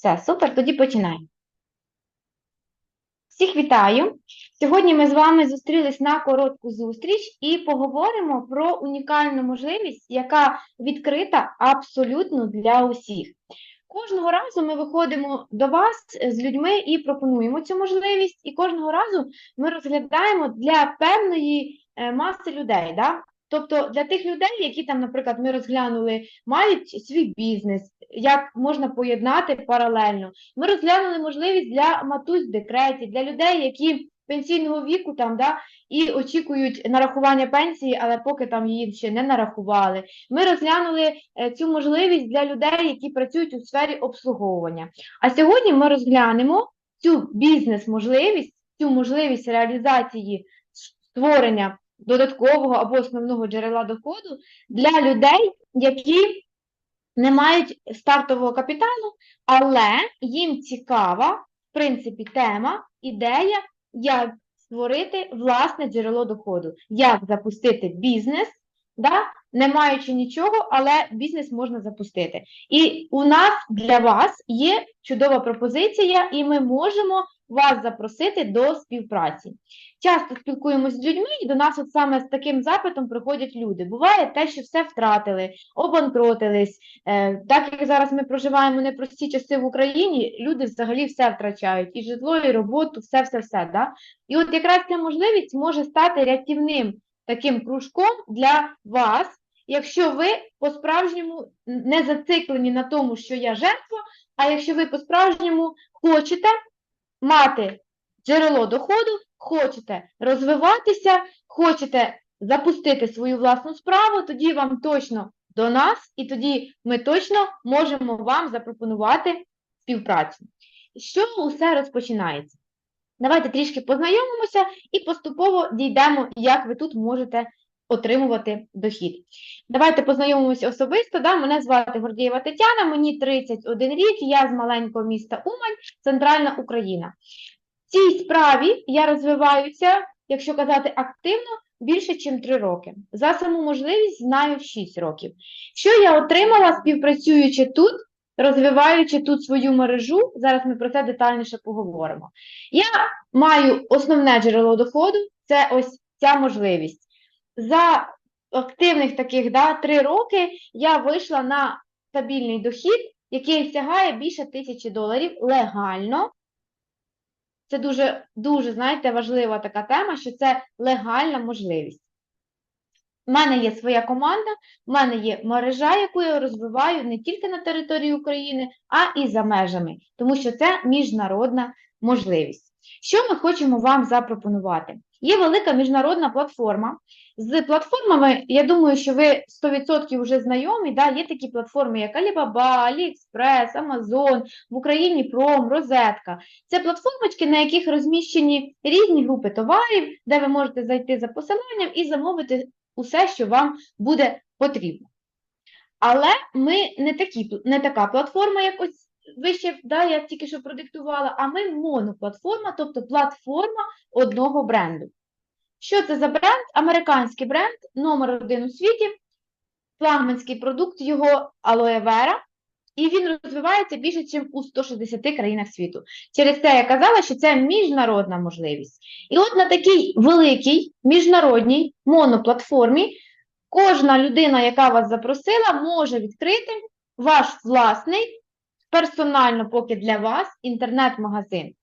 Все, супер, тоді починаємо. Всіх вітаю! Сьогодні ми з вами зустрілись на коротку зустріч і поговоримо про унікальну можливість, яка відкрита абсолютно для усіх. Кожного разу ми виходимо до вас з людьми і пропонуємо цю можливість, і кожного разу ми розглядаємо для певної е, маси людей. Да? Тобто для тих людей, які там, наприклад, ми розглянули, мають свій бізнес, як можна поєднати паралельно. Ми розглянули можливість для матусь в декреті, для людей, які пенсійного віку там, да, і очікують нарахування пенсії, але поки там її ще не нарахували. Ми розглянули е, цю можливість для людей, які працюють у сфері обслуговування. А сьогодні ми розглянемо цю бізнес-можливість, цю можливість реалізації створення додаткового або основного джерела доходу для людей, які не мають стартового капіталу, але їм цікава, в принципі, тема, ідея, як створити власне джерело доходу, як запустити бізнес, да, не маючи нічого, але бізнес можна запустити. І у нас для вас є чудова пропозиція, і ми можемо вас запросити до співпраці. Часто спілкуємося з людьми, і до нас от саме з таким запитом приходять люди. Буває те, що все втратили, обанкротились. Е, так як зараз ми проживаємо непрості часи в Україні, люди взагалі все втрачають, і житло, і роботу, все-все-все. Да? І от якраз ця можливість може стати рятівним таким кружком для вас, якщо ви по-справжньому не зациклені на тому, що я жертва, а якщо ви по-справжньому хочете мати джерело доходу, хочете розвиватися, хочете запустити свою власну справу, тоді вам точно до нас, і тоді ми точно можемо вам запропонувати співпрацю. Що усе розпочинається? Давайте трішки познайомимося і поступово дійдемо, як ви тут можете отримувати дохід. Давайте познайомимося особисто. Да? Мене звати Гордієва Тетяна, мені 31 рік, я з маленького міста Умань, Центральна Україна. В цій справі я розвиваюся, якщо казати активно, більше, ніж 3 роки. За саму можливість знаю 6 років. Що я отримала, співпрацюючи тут, розвиваючи тут свою мережу, зараз ми про це детальніше поговоримо. Я маю основне джерело доходу це ось ця можливість. За активних таких да, 3 роки я вийшла на стабільний дохід, який сягає більше тисячі доларів легально. Це дуже, дуже, знаєте, важлива така тема, що це легальна можливість. У мене є своя команда, в мене є мережа, яку я розвиваю не тільки на території України, а і за межами, тому що це міжнародна можливість. Що ми хочемо вам запропонувати? Є велика міжнародна платформа. З платформами, я думаю, що ви 100% вже знайомі. Да? Є такі платформи, як Alibaba, AliExpress, Amazon, в Україні Пром, Розетка. Це платформочки, на яких розміщені різні групи товарів, де ви можете зайти за посиланням і замовити усе, що вам буде потрібно. Але ми не такі, не така платформа, як ось вище, да, я тільки що продиктувала, а ми моноплатформа, тобто платформа одного бренду. Що це за бренд? Американський бренд, номер один у світі, флагманський продукт його Vera, і він розвивається більше, ніж у 160 країнах світу. Через це я казала, що це міжнародна можливість. І от на такій великій міжнародній моноплатформі кожна людина, яка вас запросила, може відкрити ваш власний, персонально поки для вас, інтернет-магазин.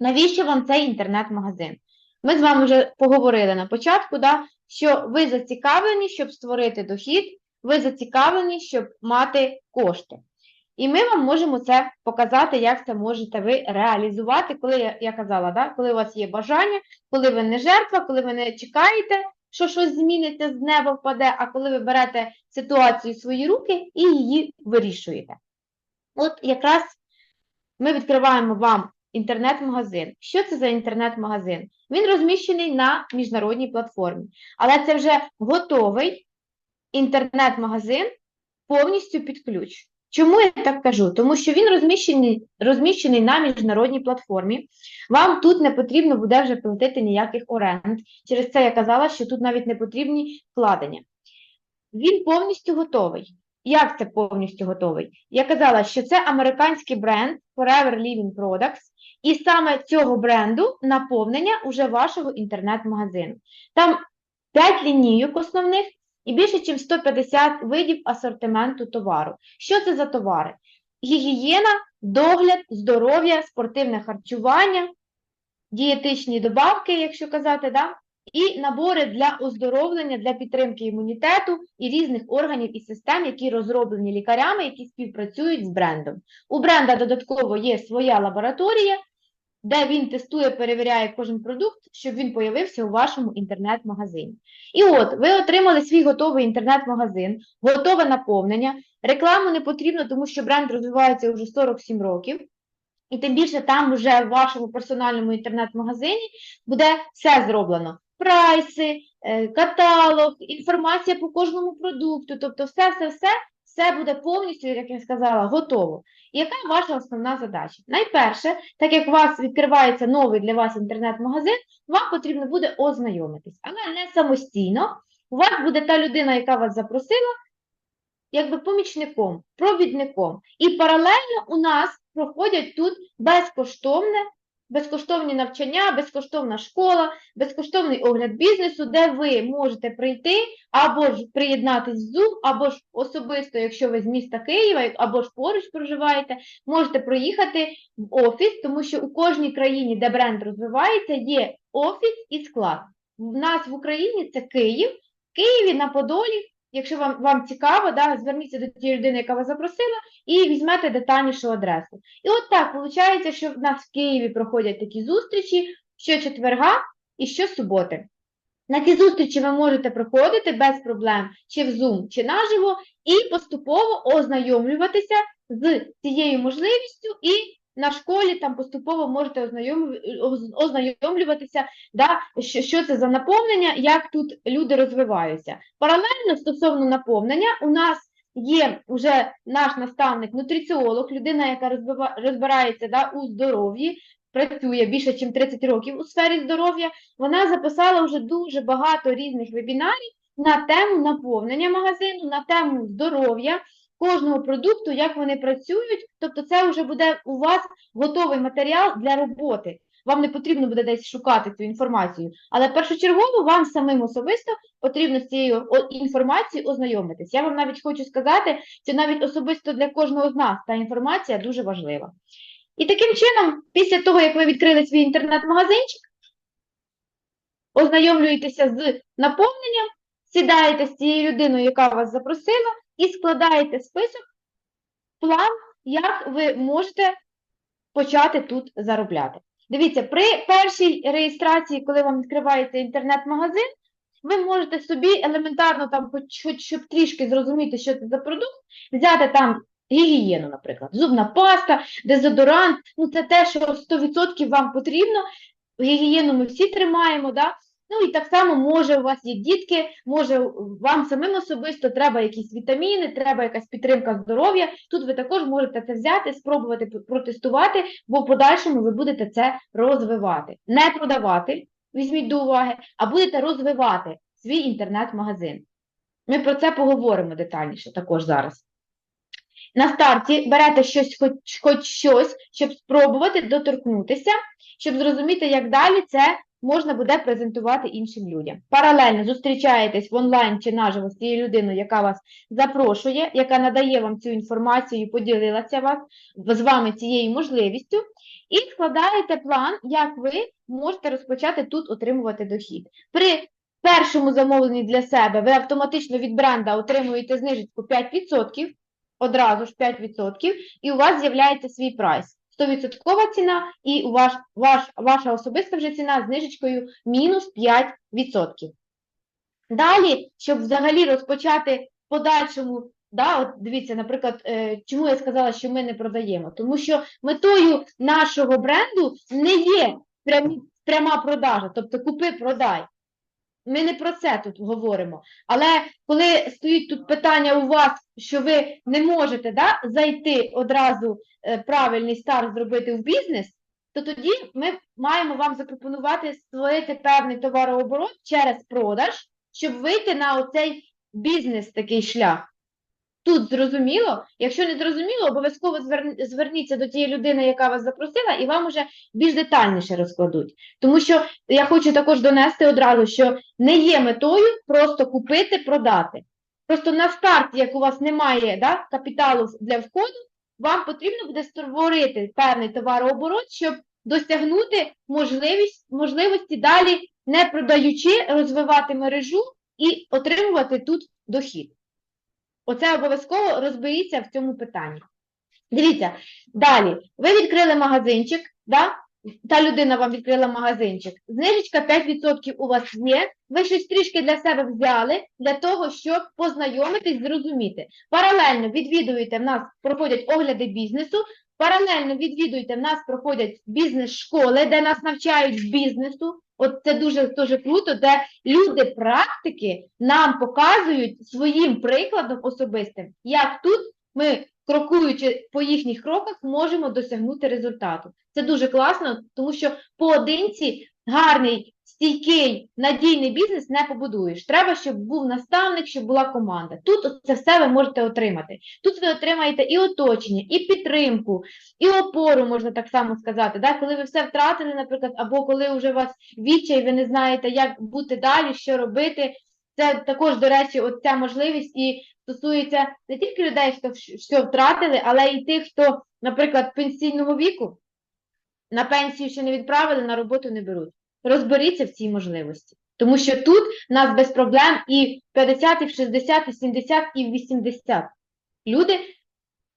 Навіщо вам цей інтернет-магазин? Ми з вами вже поговорили на початку, да, що ви зацікавлені, щоб створити дохід, ви зацікавлені, щоб мати кошти. І ми вам можемо це показати, як це можете ви реалізувати, коли я, казала, да, коли у вас є бажання, коли ви не жертва, коли ви не чекаєте, що щось зміниться з неба впаде, а коли ви берете ситуацію в свої руки і її вирішуєте. От якраз ми відкриваємо вам інтернет-магазин. Що це за інтернет-магазин? Він розміщений на міжнародній платформі, але це вже готовий інтернет-магазин повністю під ключ. Чому я так кажу? Тому що він розміщений розміщений на міжнародній платформі. Вам тут не потрібно буде вже платити ніяких оренд. Через це я казала, що тут навіть не потрібні вкладення. Він повністю готовий. Як це повністю готовий? Я казала, що це американський бренд Forever Living Products, і саме цього бренду наповнення уже вашого інтернет-магазину. Там 5 лінійок основних і більше, ніж 150 видів асортименту товару. Що це за товари? Гігієна, догляд, здоров'я, спортивне харчування, дієтичні добавки, якщо казати, да? І набори для оздоровлення, для підтримки імунітету і різних органів і систем, які розроблені лікарями, які співпрацюють з брендом. У бренда додатково є своя лабораторія, де він тестує, перевіряє кожен продукт, щоб він появився у вашому інтернет-магазині. І от ви отримали свій готовий інтернет-магазин, готове наповнення. Рекламу не потрібно, тому що бренд розвивається вже 47 років. І тим більше там вже в вашому персональному інтернет-магазині буде все зроблено. Прайси, е, каталог, інформація по кожному продукту, тобто все-все-все, все буде повністю, як я сказала, готово. І яка ваша основна задача? Найперше, так як у вас відкривається новий для вас інтернет-магазин, вам потрібно буде ознайомитись, але не самостійно. У вас буде та людина, яка вас запросила, якби помічником, провідником. І паралельно у нас проходять тут безкоштовне, безкоштовні навчання, безкоштовна школа, безкоштовний огляд бізнесу, де ви можете прийти або ж приєднатись в Zoom, або ж особисто, якщо ви з міста Києва, або ж поруч проживаєте, можете проїхати в офіс, тому що у кожній країні, де бренд розвивається, є офіс і склад. У нас в Україні це Київ, в Києві на Подолі. Якщо вам, вам цікаво, да, зверніться до тієї людини, яка вас запросила, і візьмете детальнішу адресу. І от так виходить, що в нас в Києві проходять такі зустрічі щочетверга і щосуботи. На ці зустрічі ви можете приходити без проблем чи в Zoom, чи наживо, і поступово ознайомлюватися з цією можливістю, і на школі там поступово можете ознайомлю- ознайомлюватися, да, що, що це за наповнення, як тут люди розвиваються. Паралельно стосовно наповнення, у нас є вже наш наставник, нутриціолог, людина, яка розбирається да, у здоров'ї, працює більше, ніж 30 років у сфері здоров'я. Вона записала вже дуже багато різних вебінарів на тему наповнення магазину, на тему здоров'я кожного продукту, як вони працюють. Тобто, це вже буде у вас готовий матеріал для роботи. Вам не потрібно буде десь шукати цю інформацію, але першочергово вам самим особисто потрібно з цією інформацією ознайомитись. Я вам навіть хочу сказати, що навіть особисто для кожного з нас та інформація дуже важлива. І таким чином, після того, як ви відкрили свій інтернет-магазинчик, ознайомлюєтеся з наповненням, сідаєте з цією людиною, яка вас запросила, і складаєте список, план, як ви можете почати тут заробляти. Дивіться, при першій реєстрації, коли вам відкривається інтернет-магазин, ви можете собі елементарно там, хоч, щоб трішки зрозуміти, що це за продукт, взяти там гігієну, наприклад, зубна паста, дезодорант, ну це те, що 100% вам потрібно. Гігієну ми всі тримаємо, да? Ну і так само може у вас є дітки, може вам самим особисто треба якісь вітаміни, треба якась підтримка здоров'я. Тут ви також можете це взяти, спробувати протестувати, бо в подальшому ви будете це розвивати. Не продавати, візьміть до уваги, а будете розвивати свій інтернет-магазин. Ми про це поговоримо детальніше також зараз. На старті берете щось, хоч, хоч щось, щоб спробувати доторкнутися, щоб зрозуміти, як далі це можна буде презентувати іншим людям. Паралельно зустрічаєтесь в онлайн чи наживо з тією людиною, яка вас запрошує, яка надає вам цю інформацію поділилася вас, з вами цією можливістю, і складаєте план, як ви можете розпочати тут отримувати дохід. При першому замовленні для себе ви автоматично від бренда отримуєте знижечку 5%, одразу ж 5%, і у вас з'являється свій прайс. 100% ціна і ваш, ваш, ваша особиста вже ціна з знижечкою мінус 5%. Далі, щоб взагалі розпочати подальшому, да, от дивіться, наприклад, е, чому я сказала, що ми не продаємо? Тому що метою нашого бренду не є прямі, пряма продажа, тобто купи-продай. Ми не про це тут говоримо. Але коли стоїть тут питання у вас, що ви не можете да, зайти одразу е, правильний старт зробити в бізнес, то тоді ми маємо вам запропонувати створити певний товарооборот через продаж, щоб вийти на оцей бізнес такий шлях. Тут зрозуміло. Якщо не зрозуміло, обов'язково зверніться до тієї людини, яка вас запросила, і вам уже більш детальніше розкладуть. Тому що я хочу також донести одразу, що не є метою просто купити, продати. Просто на старті, як у вас немає да, капіталу для входу, вам потрібно буде створити певний товарооборот, щоб досягнути можливість, можливості далі, не продаючи, розвивати мережу і отримувати тут дохід. Оце обов'язково розберіться в цьому питанні. Дивіться, далі. Ви відкрили магазинчик, да? та людина вам відкрила магазинчик. Знижечка 5% у вас є. Ви щось трішки для себе взяли для того, щоб познайомитись, зрозуміти. Паралельно відвідуєте, в нас проходять огляди бізнесу. Паралельно відвідуєте, в нас проходять бізнес-школи, де нас навчають бізнесу. От це дуже дуже круто, де люди практики нам показують своїм прикладом особистим, як тут ми, крокуючи по їхніх кроках, можемо досягнути результату. Це дуже класно, тому що поодинці гарний, стійкий, надійний бізнес не побудуєш. Треба, щоб був наставник, щоб була команда. Тут це все ви можете отримати. Тут ви отримаєте і оточення, і підтримку, і опору, можна так само сказати. Да? Коли ви все втратили, наприклад, або коли вже у вас відчай, ви не знаєте, як бути далі, що робити. Це також, до речі, от ця можливість і стосується не тільки людей, хто що втратили, але й тих, хто, наприклад, пенсійного віку на пенсію ще не відправили, на роботу не беруть. Розберіться в цій можливості. Тому що тут нас без проблем і 50, і в 60, і в 70, і в 80 люди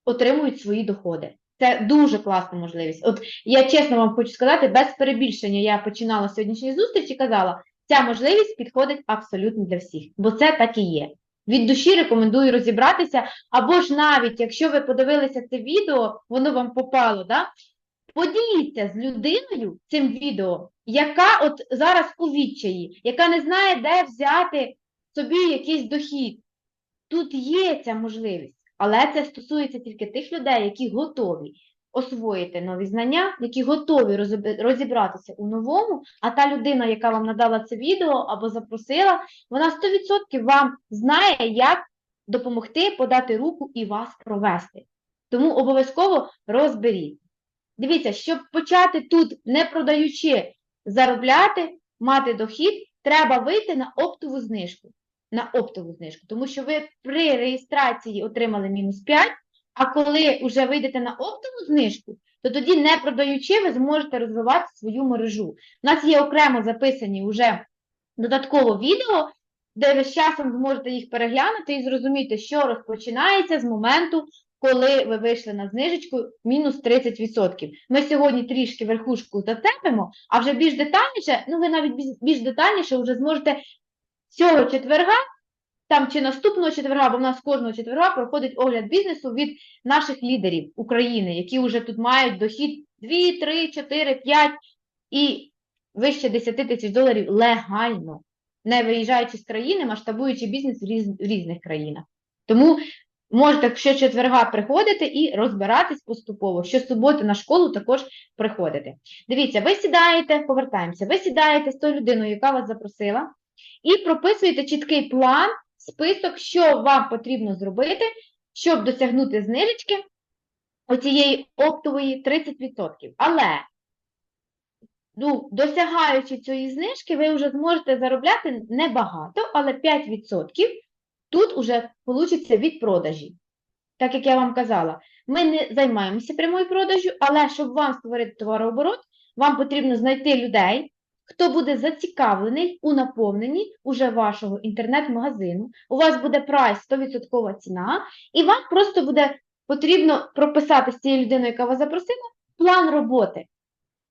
отримують свої доходи. Це дуже класна можливість. От я чесно вам хочу сказати, без перебільшення я починала сьогоднішню зустріч і казала, ця можливість підходить абсолютно для всіх, бо це так і є. Від душі рекомендую розібратися, або ж навіть, якщо ви подивилися це відео, воно вам попало, да? Поділіться з людиною цим відео, яка от зараз у відчаї, яка не знає, де взяти собі якийсь дохід. Тут є ця можливість, але це стосується тільки тих людей, які готові освоїти нові знання, які готові розібратися у новому, а та людина, яка вам надала це відео або запросила, вона 100% вам знає, як допомогти подати руку і вас провести. Тому обов'язково розберіть. Дивіться, щоб почати тут, не продаючи, заробляти, мати дохід, треба вийти на оптову знижку. На оптову знижку, тому що ви при реєстрації отримали мінус 5, а коли вже вийдете на оптову знижку, то тоді, не продаючи, ви зможете розвивати свою мережу. У нас є окремо записані вже додатково відео, де ви з часом зможете їх переглянути і зрозуміти, що розпочинається з моменту, коли ви вийшли на знижечку мінус 30%. Ми сьогодні трішки верхушку зацепимо, а вже більш детальніше, ну ви навіть більш- детальніше вже зможете цього четверга, там чи наступного четверга, бо в нас кожного четверга проходить огляд бізнесу від наших лідерів України, які вже тут мають дохід 2, 3, 4, 5 і вище 10 тисяч доларів легально, не виїжджаючи з країни, масштабуючи бізнес в різних країнах. Тому можете щочетверга приходити і розбиратись поступово. Щосуботи на школу також приходити. Дивіться, ви сідаєте, повертаємося, ви сідаєте з тою людиною, яка вас запросила, і прописуєте чіткий план, список, що вам потрібно зробити, щоб досягнути знижечки оцієї оптової 30%. Але ну, досягаючи цієї знижки, ви вже зможете заробляти небагато, але 5% тут уже вийде від продажі. Так як я вам казала, ми не займаємося прямою продажю, але щоб вам створити товарооборот, вам потрібно знайти людей, хто буде зацікавлений у наповненні уже вашого інтернет-магазину. У вас буде прайс 100% ціна, і вам просто буде потрібно прописати з цією людиною, яка вас запросила, план роботи.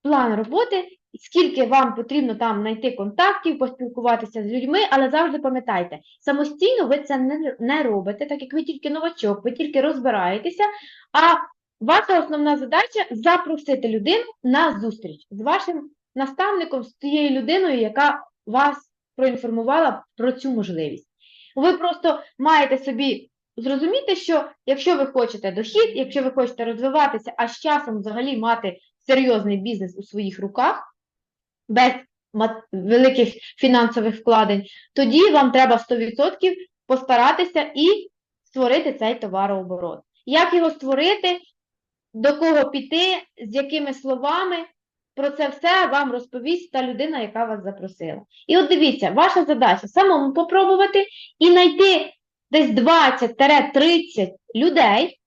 План роботи, скільки вам потрібно там знайти контактів, поспілкуватися з людьми, але завжди пам'ятайте, самостійно ви це не, робите, так як ви тільки новачок, ви тільки розбираєтеся, а ваша основна задача запросити людину на зустріч з вашим наставником, з тією людиною, яка вас проінформувала про цю можливість. Ви просто маєте собі зрозуміти, що якщо ви хочете дохід, якщо ви хочете розвиватися, а з часом взагалі мати серйозний бізнес у своїх руках, без великих фінансових вкладень, тоді вам треба 100% постаратися і створити цей товарооборот. Як його створити, до кого піти, з якими словами, про це все вам розповість та людина, яка вас запросила. І от дивіться, ваша задача самому попробувати і знайти десь 20-30 людей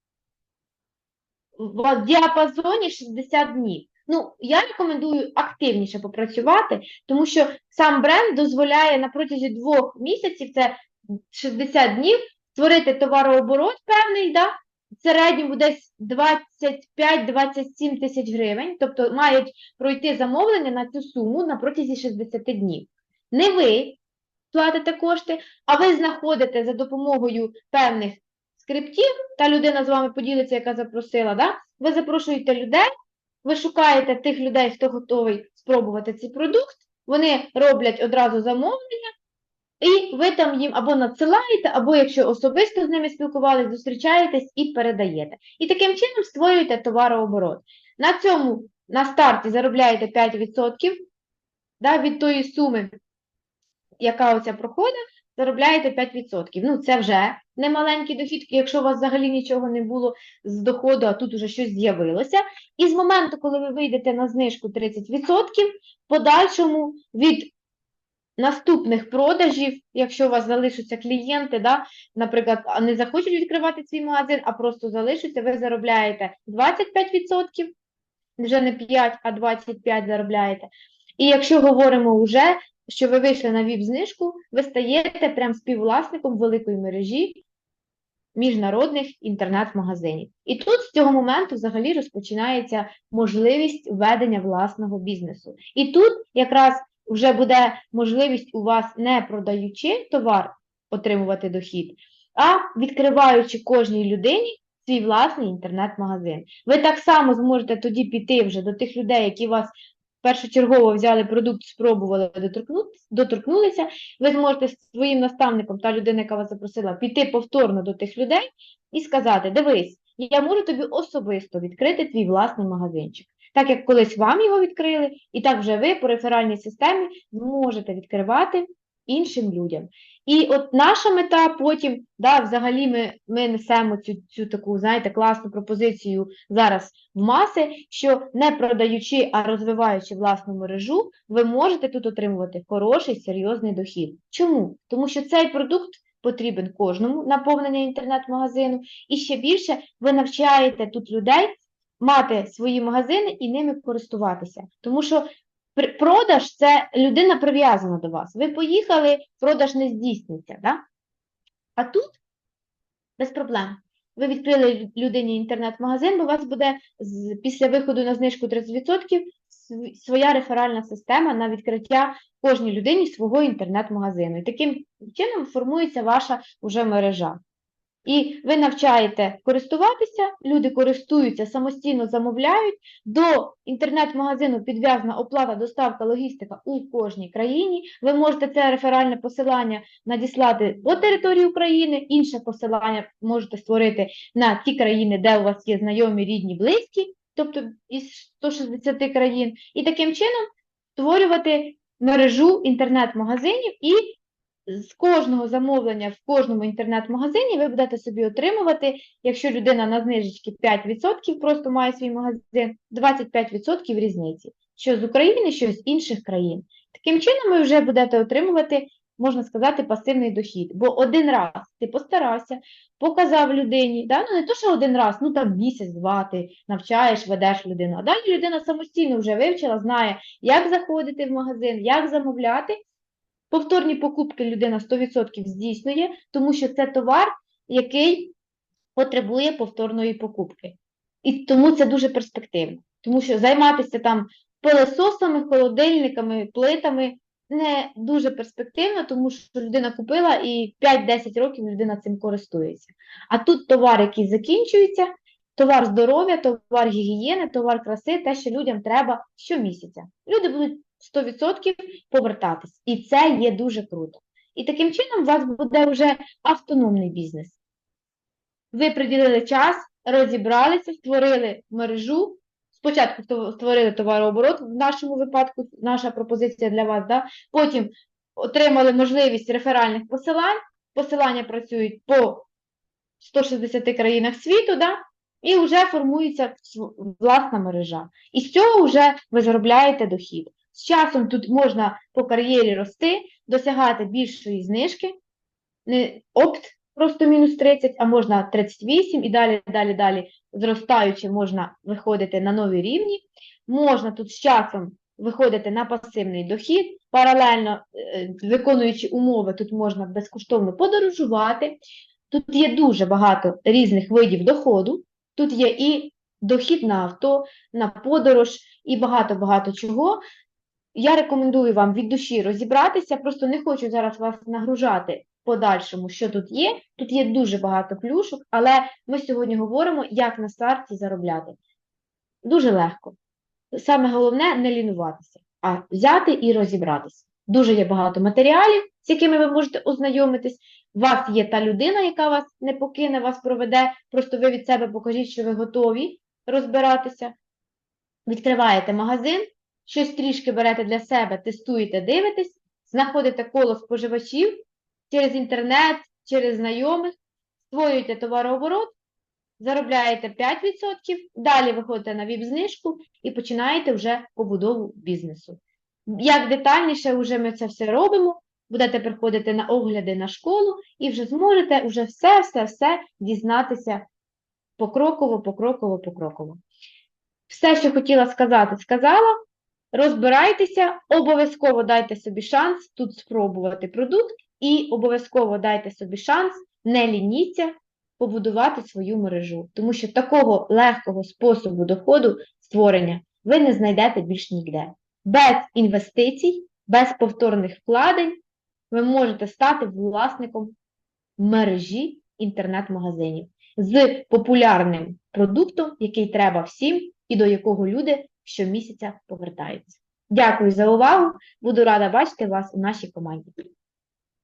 в діапазоні 60 днів. Ну, я рекомендую активніше попрацювати, тому що сам бренд дозволяє на протязі двох місяців, це 60 днів, створити товарооборот певний, да, в середньому десь 25-27 тисяч гривень, тобто мають пройти замовлення на цю суму на протязі 60 днів. Не ви платите кошти, а ви знаходите за допомогою певних скриптів, та людина з вами поділиться, яка запросила, да? ви запрошуєте людей, ви шукаєте тих людей, хто готовий спробувати цей продукт, вони роблять одразу замовлення, і ви там їм або надсилаєте, або якщо особисто з ними спілкувались, зустрічаєтесь і передаєте. І таким чином створюєте товарооборот. На цьому на старті заробляєте 5% да, від тої суми, яка оця проходить, заробляєте 5%. Ну, це вже немаленький дохід, якщо у вас взагалі нічого не було з доходу, а тут уже щось з'явилося. І з моменту, коли ви вийдете на знижку 30%, в подальшому від наступних продажів, якщо у вас залишаться клієнти, да, наприклад, не захочуть відкривати свій магазин, а просто залишаться, ви заробляєте 25%, вже не 5, а 25 заробляєте. І якщо говоримо вже, що ви вийшли на ВІП-знижку, ви стаєте прям співвласником великої мережі міжнародних інтернет-магазинів. І тут з цього моменту взагалі розпочинається можливість ведення власного бізнесу. І тут якраз вже буде можливість у вас, не продаючи товар, отримувати дохід, а відкриваючи кожній людині свій власний інтернет-магазин. Ви так само зможете тоді піти вже до тих людей, які вас першочергово взяли продукт, спробували, доторкнутися. Ви зможете своїм наставником та людина, яка вас запросила, піти повторно до тих людей і сказати: дивись, я можу тобі особисто відкрити твій власний магазинчик. Так як колись вам його відкрили, і так вже ви по реферальній системі зможете відкривати іншим людям. І от наша мета потім, да, взагалі ми, ми несемо цю, цю таку, знаєте, класну пропозицію зараз в маси, що не продаючи, а розвиваючи власну мережу, ви можете тут отримувати хороший, серйозний дохід. Чому? Тому що цей продукт потрібен кожному наповнення інтернет-магазину, і ще більше ви навчаєте тут людей мати свої магазини і ними користуватися. Тому що продаж це людина прив'язана до вас. Ви поїхали, продаж не здійсниться. Да? А тут без проблем. Ви відкрили людині інтернет-магазин, бо у вас буде після виходу на знижку 30% своя реферальна система на відкриття кожній людині свого інтернет-магазину. І таким чином формується ваша уже мережа. І ви навчаєте користуватися, люди користуються, самостійно замовляють. До інтернет-магазину підв'язана оплата, доставка, логістика у кожній країні. Ви можете це реферальне посилання надіслати по території України, інше посилання можете створити на ті країни, де у вас є знайомі, рідні, близькі, тобто із 160 країн, і таким чином створювати мережу інтернет-магазинів і з кожного замовлення в кожному інтернет-магазині ви будете собі отримувати, якщо людина на знижечки 5% просто має свій магазин, 25% різниці, що з України, що з інших країн. Таким чином ви вже будете отримувати, можна сказати, пасивний дохід. Бо один раз ти постарався, показав людині, да? ну не то, що один раз, ну там місяць-два ти навчаєш, ведеш людину, а далі людина самостійно вже вивчила, знає, як заходити в магазин, як замовляти. Повторні покупки людина 100% здійснює, тому що це товар, який потребує повторної покупки. І тому це дуже перспективно. Тому що займатися там пилососами, холодильниками, плитами не дуже перспективно, тому що людина купила і 5-10 років людина цим користується. А тут товар, який закінчується, товар здоров'я, товар гігієни, товар краси, те, що людям треба щомісяця. Люди будуть 100% повертатись. І це є дуже круто. І таким чином у вас буде вже автономний бізнес. Ви приділили час, розібралися, створили мережу. Спочатку створили товарооборот, в нашому випадку наша пропозиція для вас, да? потім отримали можливість реферальних посилань. Посилання працюють по 160 країнах світу, да? і вже формується власна мережа. І з цього вже ви заробляєте дохід. З часом тут можна по кар'єрі рости, досягати більшої знижки, не опт просто мінус 30, а можна 38 і далі, далі, далі, зростаючи, можна виходити на нові рівні. Можна тут з часом виходити на пасивний дохід, паралельно е, виконуючи умови, тут можна безкоштовно подорожувати. Тут є дуже багато різних видів доходу. Тут є і дохід на авто, на подорож, і багато-багато чого. Я рекомендую вам від душі розібратися, просто не хочу зараз вас нагружати подальшому, що тут є. Тут є дуже багато плюшок, але ми сьогодні говоримо, як на старті заробляти. Дуже легко. Саме головне не лінуватися, а взяти і розібратися. Дуже є багато матеріалів, з якими ви можете ознайомитись. У вас є та людина, яка вас не покине, вас проведе. Просто ви від себе покажіть, що ви готові розбиратися. Відкриваєте магазин, щось трішки берете для себе, тестуєте, дивитесь, знаходите коло споживачів через інтернет, через знайомих, створюєте товарооборот, заробляєте 5%, далі виходите на ВІП-знижку і починаєте вже побудову бізнесу. Як детальніше вже ми це все робимо, будете приходити на огляди на школу і вже зможете вже все-все-все дізнатися покроково, покроково, покроково. Все, що хотіла сказати, сказала. Розбирайтеся, обов'язково дайте собі шанс тут спробувати продукт і обов'язково дайте собі шанс, не лініться побудувати свою мережу, тому що такого легкого способу доходу створення ви не знайдете більш ніде. Без інвестицій, без повторних вкладень ви можете стати власником мережі інтернет-магазинів з популярним продуктом, який треба всім і до якого люди щомісяця повертаються. Дякую за увагу. Буду рада бачити вас у нашій команді.